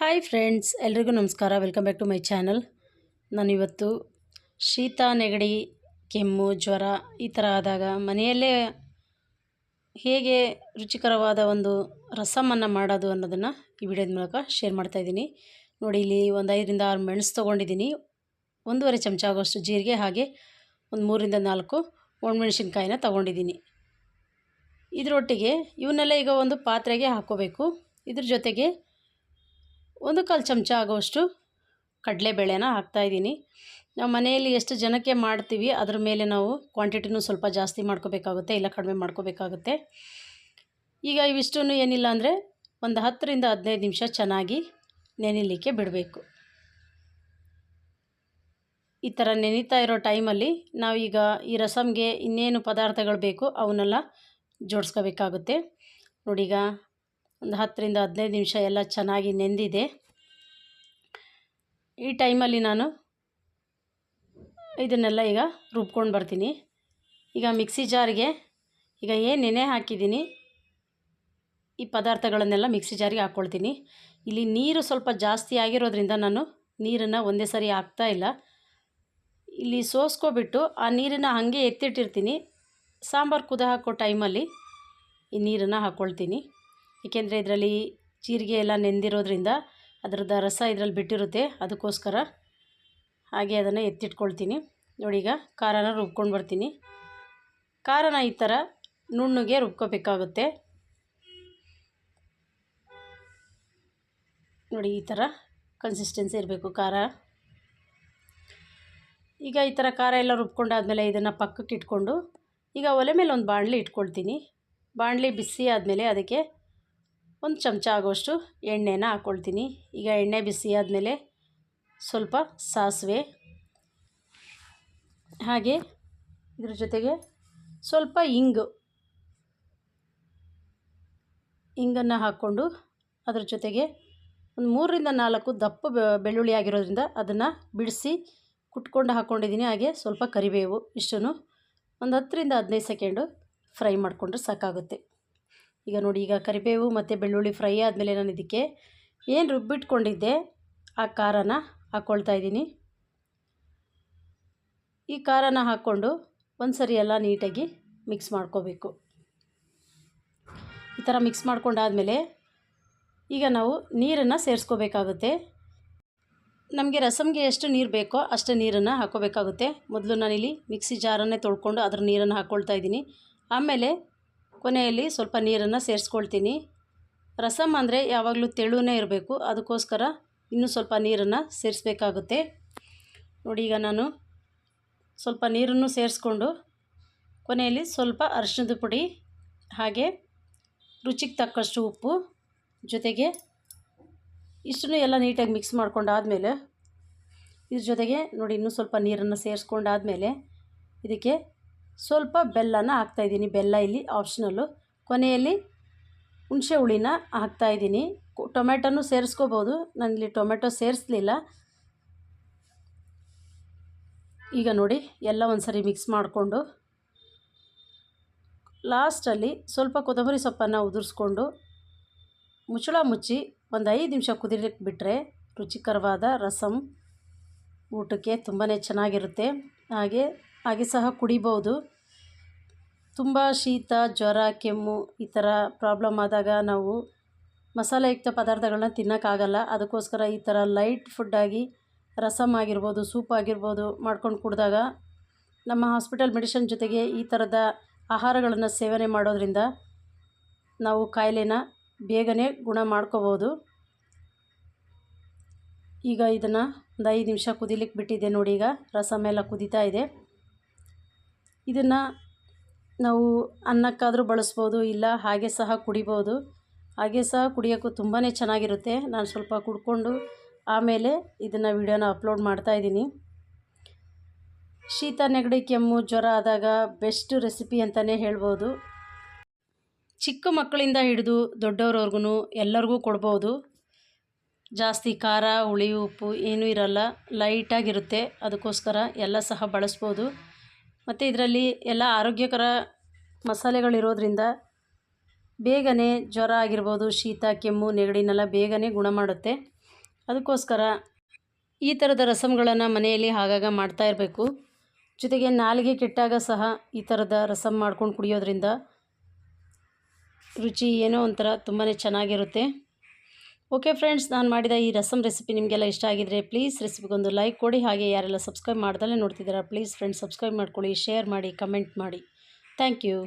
Hi friends, ಎಲ್ರಿಗೂ ನಮಸ್ಕಾರ. Welcome back to my channel. ನಾನಿವತ್ತು ಶೀತ ನೆಗಡಿ, ಕೆಮ್ಮು, ಜ್ವರ ಈ ಥರ ಆದಾಗ ಮನೆಯಲ್ಲೇ ಹೇಗೆ ರುಚಿಕರವಾದ ಒಂದು ರಸಮನ್ನು ಮಾಡೋದು ಅನ್ನೋದನ್ನು ಈ ವಿಡಿಯೋದ ಮೂಲಕ ಶೇರ್ ಮಾಡ್ತಾಯಿದ್ದೀನಿ ನೋಡಿ, ಇಲ್ಲಿ ಒಂದು ಐದರಿಂದ ಆರು ಮೆಣಸು ತೊಗೊಂಡಿದ್ದೀನಿ. ಒಂದೂವರೆ ಚಮಚ ಆಗೋಷ್ಟು ಜೀರಿಗೆ ಹಾಗೆ ಒಂದು ಮೂರಿಂದ ನಾಲ್ಕು ಒಣಮೆಣಸಿನ್ಕಾಯಿನ ತೊಗೊಂಡಿದ್ದೀನಿ. ಇದರೊಟ್ಟಿಗೆ ಇವನ್ನೆಲ್ಲ ಈಗ ಒಂದು ಪಾತ್ರೆಗೆ ಹಾಕ್ಕೋಬೇಕು. ಇದ್ರ ಜೊತೆಗೆ ಒಂದು ಕಾಲು ಚಮಚ ಆಗೋಷ್ಟು ಕಡಲೆಬೇಳೆನ ಹಾಕ್ತಾಯಿದ್ದೀನಿ ನಾವು ಮನೆಯಲ್ಲಿ ಎಷ್ಟು ಜನಕ್ಕೆ ಮಾಡ್ತೀವಿ, ಅದ್ರ ಮೇಲೆ ನಾವು ಕ್ವಾಂಟಿಟಿನೂ ಸ್ವಲ್ಪ ಜಾಸ್ತಿ ಮಾಡ್ಕೋಬೇಕಾಗುತ್ತೆ, ಇಲ್ಲ ಕಡಿಮೆ ಮಾಡ್ಕೋಬೇಕಾಗುತ್ತೆ. ಈಗ ಇವಿಷ್ಟೂ ಏನಿಲ್ಲ ಅಂದರೆ ಒಂದು ಹತ್ತರಿಂದ ಹದಿನೈದು ನಿಮಿಷ ಚೆನ್ನಾಗಿ ನೆನಿಲಿಕ್ಕೆ ಬಿಡಬೇಕು. ಈ ಥರ ನೆನೀತಾ ಇರೋ ಟೈಮಲ್ಲಿ ನಾವೀಗ ಈ ರಸಮ್ಗೆ ಇನ್ನೇನು ಪದಾರ್ಥಗಳು ಬೇಕು, ಅವನ್ನೆಲ್ಲ ಜೋಡಿಸ್ಕೋಬೇಕಾಗುತ್ತೆ. ನೋಡೀಗ ಒಂದು ಹತ್ತರಿಂದ ಹದಿನೈದು ನಿಮಿಷ ಎಲ್ಲ ಚೆನ್ನಾಗಿ ನೆಂದಿದೆ. ಈ ಟೈಮಲ್ಲಿ ನಾನು ಇದನ್ನೆಲ್ಲ ಈಗ ರುಬ್ಕೊಂಡು ಬರ್ತೀನಿ. ಈಗ ಮಿಕ್ಸಿ ಜಾರಿಗೆ ಈಗ ಏನು ನೆನೆ ಹಾಕಿದ್ದೀನಿ, ಈ ಪದಾರ್ಥಗಳನ್ನೆಲ್ಲ ಮಿಕ್ಸಿ ಜಾರಿಗೆ ಹಾಕ್ಕೊಳ್ತೀನಿ. ಇಲ್ಲಿ ನೀರು ಸ್ವಲ್ಪ ಜಾಸ್ತಿ ಆಗಿರೋದ್ರಿಂದ ನಾನು ನೀರನ್ನು ಒಂದೇ ಸರಿ ಹಾಕ್ತಾ ಇಲ್ಲ. ಇಲ್ಲಿ ಸೋಸ್ಕೊಬಿಟ್ಟು ಆ ನೀರನ್ನು ಹಾಗೆ ಎತ್ತಿಟ್ಟಿರ್ತೀನಿ. ಸಾಂಬಾರು ಕುದ ಹಾಕೋ ಟೈಮಲ್ಲಿ ಈ ನೀರನ್ನು ಹಾಕ್ಕೊಳ್ತೀನಿ. ಏಕೆಂದರೆ ಇದರಲ್ಲಿ ಜೀರಿಗೆ ಎಲ್ಲ ನೆಂದಿರೋದ್ರಿಂದ ಅದರದ್ದು ರಸ ಇದರಲ್ಲಿ ಬಿಟ್ಟಿರುತ್ತೆ, ಅದಕ್ಕೋಸ್ಕರ. ಹಾಗೆ ಅದನ್ನು ಎತ್ತಿಟ್ಕೊಳ್ತೀನಿ. ನೋಡಿ ಈಗ ಖಾರನ ರುಬ್ಕೊಂಡು ಬರ್ತೀನಿ. ಖಾರನ ಈ ಥರ ನುಣ್ಣಗೆ ರುಬ್ಕೋಬೇಕಾಗುತ್ತೆ. ನೋಡಿ ಈ ಥರ ಕನ್ಸಿಸ್ಟೆನ್ಸಿ ಇರಬೇಕು ಖಾರ. ಈಗ ಈ ಥರ ಖಾರ ಎಲ್ಲ ರುಬ್ಕೊಂಡಾದಮೇಲೆ ಇದನ್ನು ಪಕ್ಕಕ್ಕೆ ಇಟ್ಕೊಂಡು ಈಗ ಒಲೆ ಮೇಲೆ ಒಂದು ಬಾಣಲಿ ಇಟ್ಕೊಳ್ತೀನಿ. ಬಾಣಲಿ ಬಿಸಿ ಆದಮೇಲೆ ಅದಕ್ಕೆ ಒಂದು ಚಮಚ ಆಗೋಷ್ಟು ಎಣ್ಣೆನ ಹಾಕ್ಕೊಳ್ತೀನಿ. ಈಗ ಎಣ್ಣೆ ಬಿಸಿ ಆದಮೇಲೆ ಸ್ವಲ್ಪ ಸಾಸಿವೆ, ಹಾಗೆ ಇದ್ರ ಜೊತೆಗೆ ಸ್ವಲ್ಪ ಇಂಗು ಇಂಗನ್ನು ಹಾಕ್ಕೊಂಡು ಅದ್ರ ಜೊತೆಗೆ ಒಂದು ಮೂರರಿಂದ ನಾಲ್ಕು ದಪ್ಪ ಬೆಳ್ಳುಳ್ಳಿ ಆಗಿರೋದ್ರಿಂದ ಅದನ್ನು ಬಿಡಿಸಿ ಕುಟ್ಕೊಂಡು ಹಾಕ್ಕೊಂಡಿದ್ದೀನಿ. ಹಾಗೆ ಸ್ವಲ್ಪ ಕರಿಬೇವು ಇಷ್ಟನ್ನು ಒಂದು ಹತ್ತರಿಂದ ಹದಿನೈದು ಸೆಕೆಂಡು ಫ್ರೈ ಮಾಡಿಕೊಂಡ್ರೆ ಸಾಕಾಗುತ್ತೆ. ಈಗ ನೋಡಿ, ಈಗ ಕರಿಬೇವು ಮತ್ತು ಬೆಳ್ಳುಳ್ಳಿ ಫ್ರೈ ಆದಮೇಲೆ ನಾನು ಇದಕ್ಕೆ ಏನು ರುಬ್ಬಿಟ್ಕೊಂಡಿದ್ದೆ, ಆ ಖಾರನ ಹಾಕ್ಕೊಳ್ತಾ ಇದ್ದೀನಿ. ಈ ಖಾರನ ಹಾಕ್ಕೊಂಡು ಒಂದು ಸರಿ ಎಲ್ಲ ನೀಟಾಗಿ ಮಿಕ್ಸ್ ಮಾಡ್ಕೋಬೇಕು. ಈ ಥರ ಮಿಕ್ಸ್ ಮಾಡ್ಕೊಂಡಾದಮೇಲೆ ಈಗ ನಾವು ನೀರನ್ನು ಸೇರಿಸ್ಕೋಬೇಕಾಗುತ್ತೆ. ನಮಗೆ ರಸಮ್ಗೆ ಎಷ್ಟು ನೀರು ಬೇಕೋ ಅಷ್ಟು ನೀರನ್ನು ಹಾಕೋಬೇಕಾಗುತ್ತೆ ಮೊದಲು ನಾನಿಲ್ಲಿ ಮಿಕ್ಸಿ ಜಾರನ್ನೇ ತೊಳ್ಕೊಂಡು ಅದ್ರ ನೀರನ್ನು ಹಾಕ್ಕೊಳ್ತಾ ಇದ್ದೀನಿ. ಆಮೇಲೆ ಕೊನೆಯಲ್ಲಿ ಸ್ವಲ್ಪ ನೀರನ್ನು ಸೇರಿಸ್ಕೊಳ್ತೀನಿ. ರಸಮ್ ಅಂದರೆ ಯಾವಾಗಲೂ ತೆಳುವೇ ಇರಬೇಕು. ಅದಕ್ಕೋಸ್ಕರ ಇನ್ನೂ ಸ್ವಲ್ಪ ನೀರನ್ನು ಸೇರಿಸ್ಬೇಕಾಗುತ್ತೆ. ನೋಡಿ ಈಗ ನಾನು ಸ್ವಲ್ಪ ನೀರನ್ನು ಸೇರಿಸ್ಕೊಂಡು ಕೊನೆಯಲ್ಲಿ ಸ್ವಲ್ಪ ಅರಿಶಿಣದ ಪುಡಿ, ಹಾಗೆ ರುಚಿಗೆ ತಕ್ಕಷ್ಟು ಉಪ್ಪು ಜೊತೆಗೆ ಇಷ್ಟನ್ನು ಎಲ್ಲ ನೀಟಾಗಿ ಮಿಕ್ಸ್ ಮಾಡ್ಕೊಂಡಾದಮೇಲೆ ಇದ್ರ ಜೊತೆಗೆ ನೋಡಿ ಇನ್ನೂ ಸ್ವಲ್ಪ ನೀರನ್ನು ಸೇರಿಸ್ಕೊಂಡಾದಮೇಲೆ ಇದಕ್ಕೆ ಸ್ವಲ್ಪ ಬೆಲ್ಲನ ಹಾಕ್ತಾಯಿದ್ದೀನಿ ಬೆಲ್ಲ ಇಲ್ಲಿ ಆಪ್ಷನಲ್ಲು ಕೊನೆಯಲ್ಲಿ ಹುಣಸೆ ಹುಳಿನ ಹಾಕ್ತಾಯಿದ್ದೀನಿ ಟೊಮೆಟೊನೂ ಸೇರಿಸ್ಕೋಬೋದು. ನಾನಿಲ್ಲಿ ಟೊಮೆಟೊ ಸೇರಿಸಲಿಲ್ಲ. ಈಗ ನೋಡಿ, ಎಲ್ಲ ಒಂದು ಸರಿ ಮಿಕ್ಸ್ ಮಾಡಿಕೊಂಡು ಲಾಸ್ಟಲ್ಲಿ ಸ್ವಲ್ಪ ಕೊತ್ತಂಬರಿ ಸೊಪ್ಪನ್ನು ಉದುರಿಸ್ಕೊಂಡು ಮುಚ್ಚಳ ಮುಚ್ಚಿ ಒಂದು ಐದು ನಿಮಿಷ ಕುದಿಲಿಕ್ಕೆ ಬಿಟ್ಟರೆ ರುಚಿಕರವಾದ ರಸಮ್ ಊಟಕ್ಕೆ ತುಂಬಾ ಚೆನ್ನಾಗಿರುತ್ತೆ. ಹಾಗೆ ಹಾಗೆ ಸಹ ಕುಡಿಬೋದು. ತುಂಬ ಶೀತ, ಜ್ವರ, ಕೆಮ್ಮು ಈ ಥರ ಪ್ರಾಬ್ಲಮ್ ಆದಾಗ ನಾವು ಮಸಾಲೆಯುಕ್ತ ಪದಾರ್ಥಗಳನ್ನ ತಿನ್ನೋಕ್ಕಾಗಲ್ಲ. ಅದಕ್ಕೋಸ್ಕರ ಈ ಥರ ಲೈಟ್ ಫುಡ್ಡಾಗಿ ರಸಮ್ ಆಗಿರ್ಬೋದು, ಸೂಪ್ ಆಗಿರ್ಬೋದು ಮಾಡ್ಕೊಂಡು ಕುಡಿದಾಗ ನಮ್ಮ ಹಾಸ್ಪಿಟಲ್ ಮೆಡಿಷನ್ ಜೊತೆಗೆ ಈ ಥರದ ಆಹಾರಗಳನ್ನು ಸೇವನೆ ಮಾಡೋದ್ರಿಂದ ನಾವು ಕಾಯಿಲೆನ ಬೇಗನೆ ಗುಣ ಮಾಡ್ಕೋಬೋದು. ಈಗ ಇದನ್ನು ಒಂದು ಐದು ನಿಮಿಷ ಕುದಿಲಿಕ್ಕೆ ಬಿಟ್ಟಿದೆ ನೋಡಿ ಈಗ. ರಸಮ್ ಎಲ್ಲ ಕುದೀತಾ ಇದೆ. ಇದನ್ನು ನಾವು ಅನ್ನಕ್ಕಾದರೂ ಬಳಸ್ಬೋದು, ಇಲ್ಲ ಹಾಗೆ ಸಹ ಕುಡಿಬೋದು. ಹಾಗೆ ಸಹ ಕುಡಿಯೋಕ್ಕೂ ತುಂಬಾ ಚೆನ್ನಾಗಿರುತ್ತೆ. ನಾನು ಸ್ವಲ್ಪ ಕುಡ್ಕೊಂಡು ಆಮೇಲೆ ಇದನ್ನು ವಿಡಿಯೋನ ಅಪ್ಲೋಡ್ ಮಾಡ್ತಾಯಿದ್ದೀನಿ ಶೀತ, ನೆಗಡಿ, ಕೆಮ್ಮು, ಜ್ವರ ಆದಾಗ ಬೆಸ್ಟ್ ರೆಸಿಪಿ ಅಂತಲೇ ಹೇಳ್ಬೋದು. ಚಿಕ್ಕ ಮಕ್ಕಳಿಂದ ಹಿಡಿದು ದೊಡ್ಡವ್ರವ್ರಿಗೂ ಎಲ್ಲರಿಗೂ ಕೊಡ್ಬೋದು. ಜಾಸ್ತಿ ಖಾರ, ಹುಳಿ, ಉಪ್ಪು ಏನೂ ಇರಲ್ಲ. ಲೈಟಾಗಿರುತ್ತೆ. ಅದಕ್ಕೋಸ್ಕರ ಎಲ್ಲ ಸಹ ಬಳಸ್ಬೋದು. ಮತ್ತು ಇದರಲ್ಲಿ ಎಲ್ಲ ಆರೋಗ್ಯಕರ ಮಸಾಲೆಗಳಿರೋದ್ರಿಂದ ಬೇಗನೆ ಜ್ವರ ಆಗಿರ್ಬೋದು, ಶೀತ, ಕೆಮ್ಮು, ನೆಗಡಿನೆಲ್ಲ ಬೇಗನೆ ಗುಣ ಮಾಡುತ್ತೆ. ಅದಕ್ಕೋಸ್ಕರ ಈ ಥರದ ರಸಮ್ಗಳನ್ನು ಮನೆಯಲ್ಲಿ ಆಗಾಗ ಮಾಡ್ತಾ ಇರಬೇಕು. ಜೊತೆಗೆ ನಾಲಿಗೆ ಕೆಟ್ಟಾಗ ಸಹ ಈ ಥರದ ರಸಮ್ ಮಾಡ್ಕೊಂಡು ಕುಡಿಯೋದ್ರಿಂದ ರುಚಿ ಏನೋ ಒಂಥರ ತುಂಬಾ ಚೆನ್ನಾಗಿರುತ್ತೆ. ಓಕೆ ಫ್ರೆಂಡ್ಸ್ ನಾನು ಮಾಡಿದ ಈ ರಸಮ್ ರೆಸಿಪಿ ನಿಮಗೆಲ್ಲ ಇಷ್ಟ ಆಗಿದ್ರೆ ಪ್ಲೀಸ್ ರೆಸಿಪಿಗೊಂದು ಲೈಕ್ ಕೊಡಿ. ಹಾಗೆ ಯಾರೆಲ್ಲ ಸಬ್ಸ್ಕ್ರೈಬ್ ಮಾಡ್ದಲ್ಲೇ ನೋಡ್ತಿದ್ದೀರಾ ಪ್ಲೀಸ್ ಫ್ರೆಂಡ್ಸ್ ಸಬ್ಸ್ಕ್ರೈಬ್ ಮಾಡ್ಕೊಳ್ಳಿ ಶೇರ್ ಮಾಡಿ ಕಮೆಂಟ್ ಮಾಡಿ. Thank you